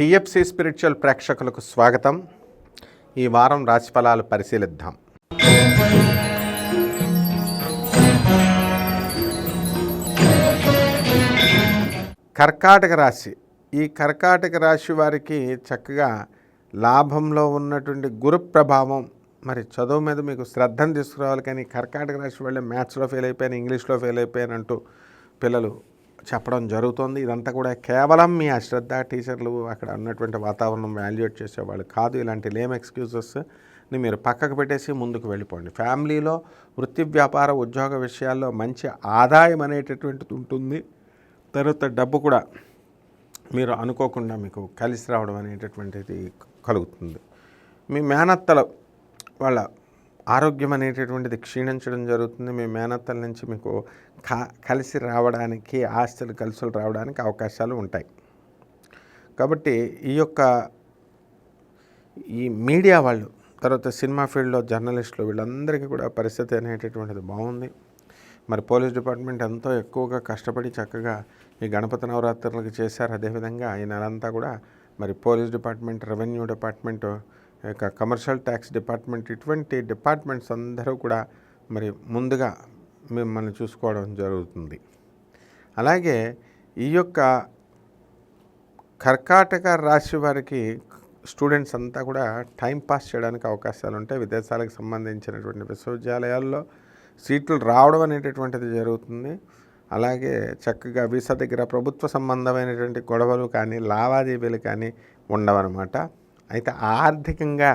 TFC spiritual ప్రేక్షకులకు స్వాగతం. ఈ వారం రాశిఫలాలు పరిశీలిద్దాం. కర్కాటక రాశి. ఈ కర్కాటక రాశి వారికి చక్కగా లాభంలో ఉన్నటువంటి గురు ప్రభావం. మరి చదువు మీద మీకు శ్రద్ధను తీసుకురావాలి కానీ కర్కాటక రాశి వాళ్ళే మ్యాథ్స్లో ఫెయిల్ అయిపోయాను ఇంగ్లీష్లో ఫెయిల్ అయిపోయాను అంటూ పిల్లలు చెప్పడం జరుగుతుంది. ఇదంతా కూడా కేవలం మీ అశ్రద్ధ టీచర్లు అక్కడ ఉన్నటువంటి వాతావరణం వాల్యుయేట్ చేసేవాళ్ళు కాదు. ఇలాంటి లేమ్ ఎక్స్క్యూజెస్ని మీరు పక్కకు పెట్టేసి ముందుకు వెళ్ళిపోండి. ఫ్యామిలీలో వృత్తి వ్యాపార ఉద్యోగ విషయాల్లో మంచి ఆదాయం అనేటటువంటిది ఉంటుంది. తర్వాత డబ్బు కూడా మీరు అనుకోకుండా మీకు కలిసి రావడం అనేటటువంటిది కలుగుతుంది. మీ మేనత్తల వాళ్ళ ఆరోగ్యం అనేటటువంటిది క్షీణించడం జరుగుతుంది. మీ మేనత్తల నుంచి మీకు కలిసి రావడానికి ఆస్తులు కలిసి రావడానికి అవకాశాలు ఉంటాయి. కాబట్టి ఈ యొక్క ఈ మీడియా వాళ్ళు తర్వాత సినిమా ఫీల్డ్లో జర్నలిస్టులు వీళ్ళందరికీ కూడా పరిస్థితి అనేటటువంటిది బాగుంది. మరి పోలీస్ డిపార్ట్మెంట్ ఎంతో ఎక్కువగా కష్టపడి చక్కగా ఈ గణపతి నవరాత్రులకు చేశారు. అదేవిధంగా ఈ నెలంతా కూడా మరి పోలీస్ డిపార్ట్మెంట్ రెవెన్యూ డిపార్ట్మెంట్ యొక్క కమర్షియల్ ట్యాక్స్ డిపార్ట్మెంట్ ఇటువంటి డిపార్ట్మెంట్స్ అందరూ కూడా మరి ముందుగా మిమ్మల్ని చూసుకోవడం జరుగుతుంది. అలాగే ఈ యొక్క కర్కాటక రాశి వారికి స్టూడెంట్స్ అంతా కూడా టైం పాస్ చేయడానికి అవకాశాలు ఉంటాయి. విదేశాలకు సంబంధించినటువంటి విశ్వవిద్యాలయాల్లో సీట్లు రావడం అనేటటువంటిది జరుగుతుంది. అలాగే చక్కగా వీసా దగ్గర ప్రభుత్వ సంబంధమైనటువంటి గొడవలు కానీ లావాదేవీలు కానీ ఉండవన్నమాట. అయితే ఆర్థికంగా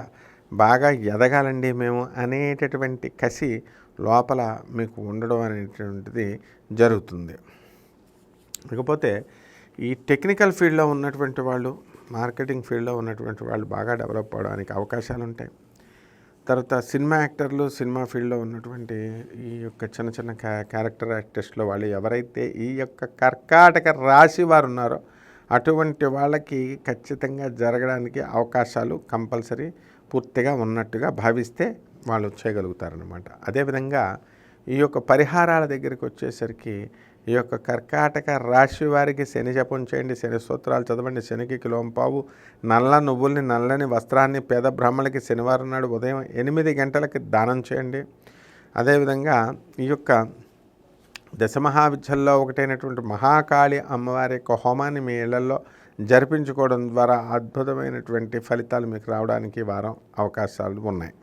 బాగా ఎదగాలండి మేము అనేటటువంటి కసి లోపల మీకు ఉండడం అనేటువంటిది జరుగుతుంది. ఇకపోతే ఈ టెక్నికల్ ఫీల్డ్లో ఉన్నటువంటి వాళ్ళు మార్కెటింగ్ ఫీల్డ్లో ఉన్నటువంటి వాళ్ళు బాగా డెవలప్ అవడానికి అవకాశాలు ఉంటాయి తర్వాత సినిమా యాక్టర్లు సినిమా ఫీల్డ్లో ఉన్నటువంటి ఈ యొక్క చిన్న చిన్న క్యా క్యారెక్టర్ యాక్టర్స్లో వాళ్ళు ఎవరైతే ఈ యొక్క కర్కాటక రాశి వారు ఉన్నారో అటువంటి వాళ్ళకి ఖచ్చితంగా జరగడానికి అవకాశాలు కంపల్సరీ పూర్తిగా ఉన్నట్టుగా భావిస్తే వాళ్ళు చేయగలుగుతారనమాట అదేవిధంగా ఈ యొక్క పరిహారాల దగ్గరికి వచ్చేసరికి ఈ యొక్క కర్కాటక రాశి వారికి శని జపం చేయండి శని స్తోత్రాలు చదవండి శనికి కిలోంపావు నల్ల నువ్వుల్ని నల్లని వస్త్రాన్ని పేద బ్రాహ్మణులకి శనివారం నాడు ఉదయం ఎనిమిది గంటలకి దానం చేయండి. అదేవిధంగా ఈ యొక్క దశమహావిద్యల్లో ఒకటైనటువంటి మహాకాళి అమ్మవారి యొక్క హోమాన్ని మీ ఇళ్ళలో జరిపించుకోవడం ద్వారా అద్భుతమైనటువంటి ఫలితాలు మీకు రావడానికి వారం అవకాశాలు ఉన్నాయి.